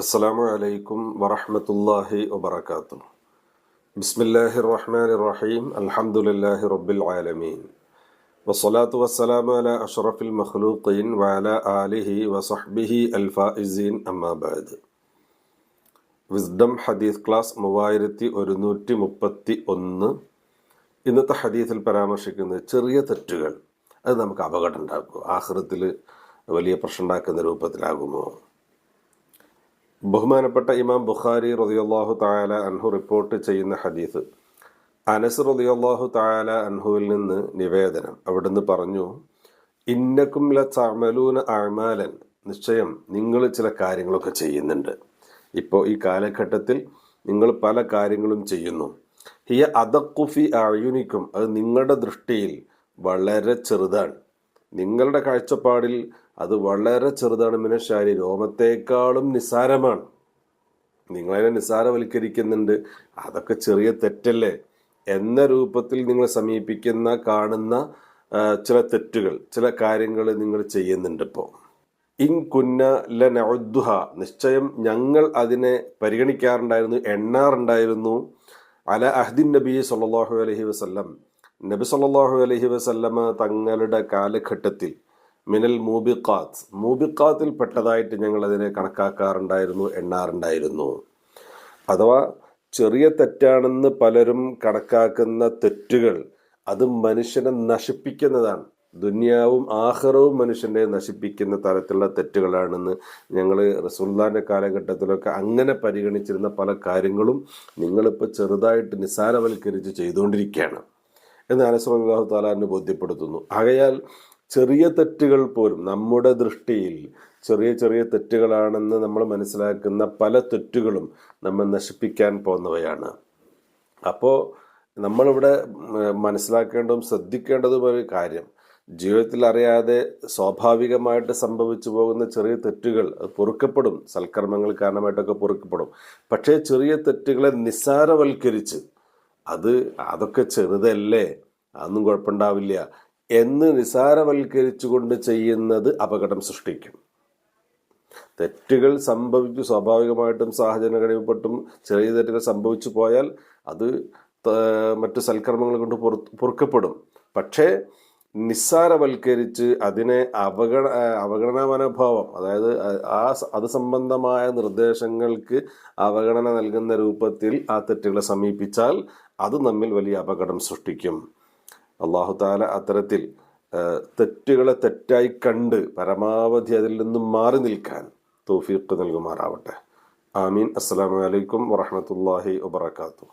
അസ്സാം വലൈക്കും വറഹമത്തല്ലാഹി വബർക്കാത്തു ബിസ്മില്ലാഹി റഹ്മാൻ റഹീം അൽഹംദുലില്ലാഹി റബ്ബിൽ ആലമീൻ വസ്സലാത്തു വസ്സലാമു അല അഷ്റഫിൽ മഖ്ലൂഖീൻ വഅല ആലിഹി വസഹ്ബിഹി അൽഫായിസീൻ അമ്മാബാദ് വിസ്ഡം ഹദീസ് ക്ലാസ് മൂവായിരത്തി ഒരുന്നൂറ്റി മുപ്പത്തി ഒന്ന്. ഇന്നത്തെ ഹദീസിൽ പരാമർശിക്കുന്നത് ചെറിയ തെറ്റുകൾ. അത് നമുക്ക് അപകടം ഉണ്ടാക്കും. ആഹൃത്തിൽ വലിയ പ്രശ്നം ഉണ്ടാക്കുന്ന രൂപത്തിലാകുമോ? ബഹുമാനപ്പെട്ട ഇമാം ബുഖാരി റതിയല്ലാഹു തായാല അൻഹു റിപ്പോർട്ട് ചെയ്യുന്ന ഹദീസ്. അനസ് റതിയല്ലാഹു തായാല അൻഹുവിൽ നിന്ന് നിവേദനം. അവിടുന്ന് പറഞ്ഞു ഇന്നക്കും ല ചമലൂന നിശ്ചയം നിങ്ങൾ ചില കാര്യങ്ങളൊക്കെ ചെയ്യുന്നുണ്ട്. ഇപ്പോൾ ഈ കാലഘട്ടത്തിൽ നിങ്ങൾ പല കാര്യങ്ങളും ചെയ്യുന്നു. ഹിയ അതക്കുഫി അയുനിക്കും അത് നിങ്ങളുടെ ദൃഷ്ടിയിൽ വളരെ ചെറുതാണ്. നിങ്ങളുടെ കാഴ്ചപ്പാടിൽ അത് വളരെ ചെറുതാണ്. മിനശാരി രോമത്തേക്കാളും നിസ്സാരമാണ് നിങ്ങളതിനെ നിസ്സാരവൽക്കരിക്കുന്നുണ്ട് അതൊക്കെ ചെറിയ തെറ്റല്ലേ? എന്ന രൂപത്തിൽ നിങ്ങൾ സമീപിക്കുന്ന കാണുന്ന ചില തെറ്റുകൾ ചില കാര്യങ്ങൾ നിങ്ങൾ ചെയ്യുന്നുണ്ട് ഇപ്പോൾ ഇൻ കുന്ന ലനൗദ്ഹ നിശ്ചയം ഞങ്ങൾ അതിനെ പരിഗണിക്കാറുണ്ടായിരുന്നു എണ്ണാറുണ്ടായിരുന്നു. അല അഹ്ദിൻ നബി സല്ലാഹു അലഹി വസ്ല്ലം. നബി സല്ലാഹു അലഹി വസല്ലമ തങ്ങളുടെ കാലഘട്ടത്തിൽ മിനൽ മൂബിഖാത്ത്. മൂബിഖാത്തിൽ പെട്ടതായിട്ട് ഞങ്ങൾ അതിനെ കണക്കാക്കാറുണ്ടായിരുന്നു എണ്ണാറുണ്ടായിരുന്നു. അഥവാ ചെറിയ തെറ്റാണെന്ന് പലരും കണക്കാക്കുന്ന തെറ്റുകൾ അത് മനുഷ്യനെ നശിപ്പിക്കുന്നതാണ്. ദുന്യാവും ആഹ്റവും മനുഷ്യനെ നശിപ്പിക്കുന്ന തരത്തിലുള്ള തെറ്റുകളാണെന്ന് ഞങ്ങൾ റസൂല്ലാന്റെ കാലഘട്ടത്തിലൊക്കെ അങ്ങനെ പരിഗണിച്ചിരുന്ന പല കാര്യങ്ങളും നിങ്ങളിപ്പോൾ ചെറുതായിട്ട് നിസ്സാരവൽക്കരിച്ച് ചെയ്തുകൊണ്ടിരിക്കുകയാണ്. എന്ന് അനസ്വല്ലാഹു താലാന്ന് ബോധ്യപ്പെടുത്തുന്നു. ആകയാൽ ചെറിയ തെറ്റുകൾ പോലും നമ്മുടെ ദൃഷ്ടിയിൽ ചെറിയ ചെറിയ തെറ്റുകളാണെന്ന് നമ്മൾ മനസ്സിലാക്കുന്ന പല തെറ്റുകളും നമ്മൾ നശിപ്പിക്കാൻ പോകുന്നവയാണ്. അപ്പോൾ നമ്മളിവിടെ മനസ്സിലാക്കേണ്ടതും ശ്രദ്ധിക്കേണ്ടതും ഒരു കാര്യം ജീവിതത്തിൽ അറിയാതെ സ്വാഭാവികമായിട്ട് സംഭവിച്ചു പോകുന്ന ചെറിയ തെറ്റുകൾ അത് പൊറുക്കപ്പെടും സൽക്കർമ്മങ്ങൾ കാരണമായിട്ടൊക്കെ പൊറുക്കപ്പെടും. പക്ഷേ ചെറിയ തെറ്റുകളെ നിസ്സാരവൽക്കരിച്ച് അത് അതൊക്കെ ചെറുതല്ലേ അതൊന്നും കുഴപ്പമുണ്ടാവില്ല എന്ന് നിസാരവൽക്കരിച്ചുകൊണ്ട് ചെയ്യുന്നത് അപകടം സൃഷ്ടിക്കും. തെറ്റുകൾ സംഭവിച്ചു സ്വാഭാവികമായിട്ടും സാഹചര്യങ്ങളിൽപ്പെട്ടും ചെറിയ തെറ്റുകൾ സംഭവിച്ചു പോയാൽ അത് മറ്റു സൽക്കർമ്മങ്ങൾ കൊണ്ട് പൊറു- പൊറുക്കപ്പെടും. പക്ഷേ നിസ്സാരവൽക്കരിച്ച് അതിനെ അവഗണ അവഗണന മനോഭാവം അതായത് ആ അത് സംബന്ധമായ നിർദ്ദേശങ്ങൾക്ക് അവഗണന നൽകുന്ന രൂപത്തിൽ ആ തെറ്റുകളെ സമീപിച്ചാൽ അത് നമ്മിൽ വലിയ അപകടം സൃഷ്ടിക്കും. അള്ളാഹു താല അത്തരത്തിൽ തെറ്റുകളെ തെറ്റായി കണ്ട് പരമാവധി അതിൽ നിന്നും മാറി നിൽക്കാൻ തൗഫീഖ് നൽകുമാറാവട്ടെ. ആമീൻ. അസ്സലാമു അലൈക്കും വറഹ്മത്തുള്ളാഹി വബറകാതുഹു.